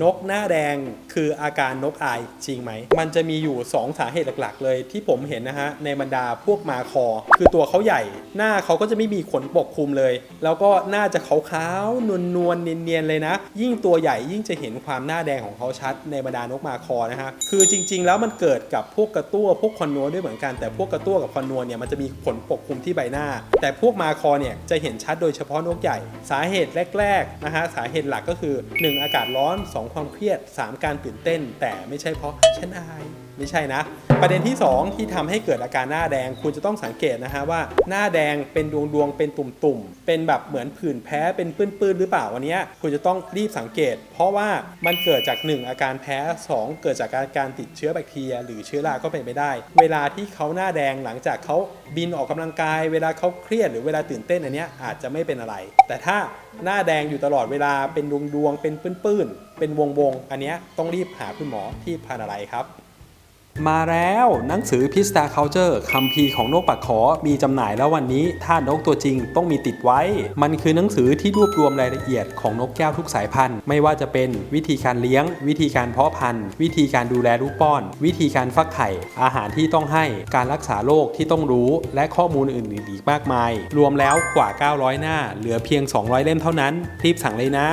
นกหน้าแดงคืออาการนกอายจริงไหม มันจะมีอยู่ 2 สาเหตุหลักๆ เลยที่ผมเห็นนะฮะ ในบรรดาพวกมาคอ คือตัวเขาใหญ่ หน้าเขาก็จะไม่มีขนปกคลุมเลย แล้วก็หน้าจะขาวๆนวลๆเนียนๆเลยนะ ยิ่งตัวใหญ่ยิ่งจะเห็นความหน้าแดงของเขาชัดในบรรดานกมาคอนะฮะ คือจริง ๆ แล้วมันเกิดกับพวกกระตั้วพวกคอนนัวด้วยเหมือนกันแต่พวกกระตั้วกับคอนนัวเนี่ยมันจะมีขนปกคลุมที่ใบหน้า แต่พวกมาคอเนี่ยจะเห็นชัดโดยเฉพาะนกใหญ่ สาเหตุแรกๆนะฮะสาเหตุหลักก็คือ 1 อากาศร้อน2ความเครียด 3 การตื่นเต้น แต่ไม่ใช่เพราะฉันอายไม่ใช่นะ ประเด็นที่ 2 ที่ทำให้เกิดอาการหน้าแดง คุณจะต้องสังเกตนะฮะว่า หน้าแดงเป็นดวงดวงเป็นตุ่มๆเป็นแบบเหมือนผื่นแพ้เป็นปื้นๆหรือเปล่าวันนี้คุณจะต้องรีบสังเกต เพราะว่ามันเกิดจาก 1 อาการแพ้ 2 เกิดจากการการติดเชื้อแบคทีเรีย หรือเชื้อราก็เป็นไปได้ เวลาที่เขาหน้าแดงหลังจากเขาบินออกกำลังกาย เวลาเขาเครียดหรือเวลาตื่นเต้นอันนี้อาจจะไม่เป็นอะไร แต่ถ้าหน้าแดงอยู่ตลอดเวลาเป็นดวงดวงเป็นปื้นๆเป็นวงวงๆ อันเนี้ยต้องรีบหาคุณหมอที่พันอะไรครับ มาแล้วหนังสือพิสตา Culture คัมภีร์ของนกปักขอมีจำหน่ายแล้ววันนี้ถ้านกตัวจริงต้องมีติดไว้ มันคือหนังสือที่รวบรวมรายละเอียดของนกแก้วทุกสายพันธุ์ ไม่ว่าจะเป็นวิธีการเลี้ยง วิธีการเพาะพันธุ์ วิธีการดูแลลูกป้อน วิธีการฟักไข่ อาหารที่ต้องให้การรักษาโรคที่ต้องรู้ และข้อมูลอื่นๆอีกมากมาย รวมแล้วกว่า 900 หน้า เหลือเพียง 200 เล่มเท่านั้นรีบสั่งเลยนะ